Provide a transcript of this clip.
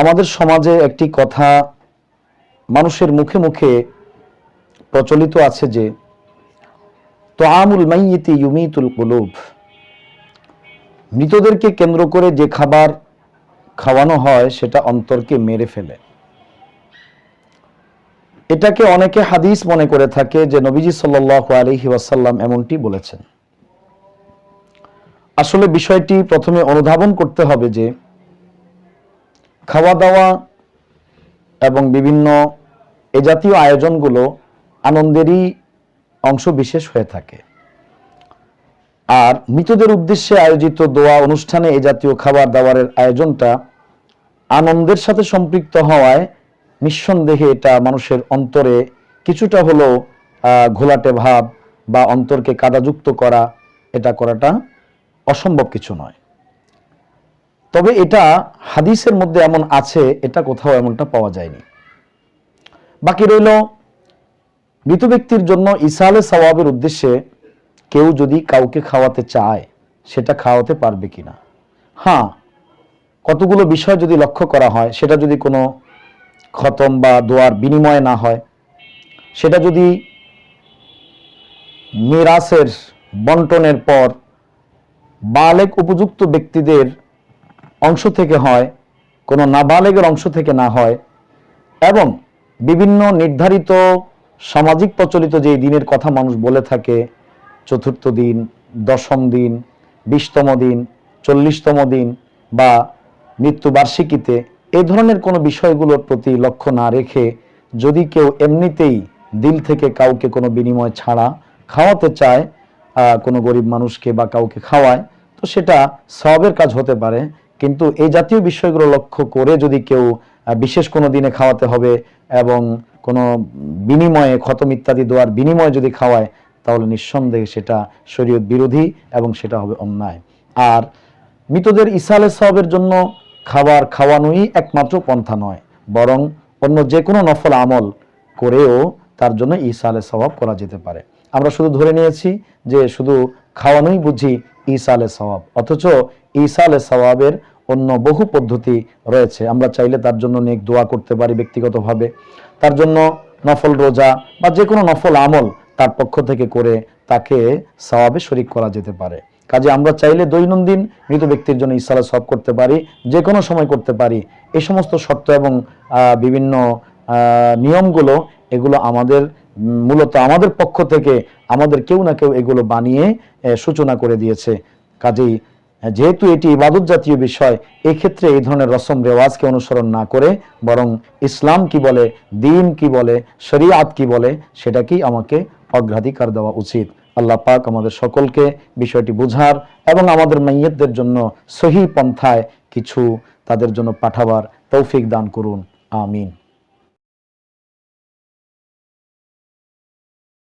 আমাদের সমাজে একটি কথা মানুষের মুখে মুখে প্রচলিত আছে যে তো আমুল মাইয়িতি ইউমিতুল কুলুব। মৃতদেরকে কেন্দ্র করে যে খাবার খাওয়ানো হয়, সেটা অন্তরকে মেরে ফেলে। এটাকে অনেকে হাদিস মনে করে থাকে যে, নবীজি সাল্লাহ আলহি ওয়াসাল্লাম এমনটি বলেছেন। আসলে বিষয়টি প্রথমে অনুধাবন করতে হবে যে খাওয়া দাওয়া এবং বিভিন্ন এ জাতীয় আয়োজনগুলো আনন্দেরই অংশ বিশেষ হয়ে থাকে। আর মৃতদের উদ্দেশ্যে আয়োজিত দোয়া অনুষ্ঠানে এ জাতীয় খাবার দাবারের আয়োজনটা আনন্দের সাথে সম্পৃক্ত হওয়ায় নিঃসন্দেহে এটা মানুষের অন্তরে কিছুটা হলেও ঘোলাটে ভাব বা অন্তরকে কাদাযুক্ত করা, এটা করাটা অসম্ভব কিছু নয়। তবে এটা হাদিসের মধ্যে এমন আছে, এটা কোথাও এমনটা পাওয়া যায়নি। বাকি রইল, মৃত ব্যক্তির জন্য ইসালে সওয়াবের উদ্দেশ্যে কেউ যদি কাউকে খাওয়াতে চায়, সেটা খাওয়াতে পারবে কিনা? হ্যাঁ কতগুলো বিষয় যদি লক্ষ্য করা হয়, সেটা যদি কোনো খতম বা দোয়ার বিনিময়ে না হয়, সেটা যদি মিরাসের বন্টনের পর বালেক উপযুক্ত ব্যক্তিদের অংশ থেকে হয়, কোনো নাবালেগের অংশ থেকে না হয়, এবং বিভিন্ন নির্ধারিত সামাজিক প্রচলিত যে দিনের কথা মানুষ বলে থাকে, চতুর্থ দিন, দশম দিন, বিশতম দিন, চল্লিশতম দিন বা মৃত্যুবার্ষিকীতে এ ধরনের কোনো বিষয়গুলোর প্রতি লক্ষ্য না রেখে যদি কেউ এমনিতেই দিল থেকে কাউকে কোনো বিনিময় ছাড়া খাওয়াতে চায় কোনো গরিব মানুষকে বা কাউকে খাওয়ায়, তো সেটা সবের কাজ হতে পারে। কিন্তু এই জাতীয় বিষয়গুলো লক্ষ্য করে যদি কেউ বিশেষ কোনো দিনে খাওয়াতে হবে এবং কোনো বিনিময়ে খতম ইত্যাদি দেওয়ার বিনিময়ে যদি খাওয়ায়, তাহলে নিঃসন্দেহে সেটা শরীয়ত বিরোধী এবং সেটা হবে অন্যায়। আর মৃতদের ইসালে সবের জন্য খাবার খাওয়ানোই একমাত্র পন্থা নয়, বরং অন্য যে কোনো নফল আমল করেও তার জন্য ইসালে সওয়াব করা যেতে পারে। আমরা শুধু ধরে নিয়েছি যে শুধু খাওয়ানোই বুঝি ইসালে সওয়াব অথচ ইসালে সওয়াবের অন্য বহু পদ্ধতি রয়েছে। আমরা চাইলে তার জন্য নেক দোয়া করতে পারি ব্যক্তিগতভাবে। তার জন্য নফল রোজা বা যে কোনো নফল আমল তার পক্ষ থেকে করে তাকে সওয়াবে শরিক করা যেতে পারে। কাজে আমরা চাইলে দৈনন্দিন মৃত ব্যক্তির জন্য ইসালা সব করতে পারি যে কোনো সময় করতে পারি। এই সমস্ত শর্ত এবং বিভিন্ন নিয়মগুলো এগুলো আমাদের মূলত আমাদের পক্ষ থেকে আমাদের কেউ না কেউ এগুলো বানিয়ে সূচনা করে দিয়েছে। কাজেই যেহেতু এটি ইবাদত জাতীয় বিষয়, এক্ষেত্রে এই ধরনের রসম রেওয়াজকে অনুসরণ না করে, বরং ইসলাম কি বলে, দিন কি বলে, শরিয়াত কি বলে, সেটাকেই আমাকে অগ্রাধিকার দেওয়া উচিত। আল্লাহ পাক আমাদের সকলকে বিষয়টি বুঝার এবং আমাদের মাইয়তদের জন্য সহি পন্থায় কিছু তাদের জন্য পাঠাবার তৌফিক দান করুন। আমিন।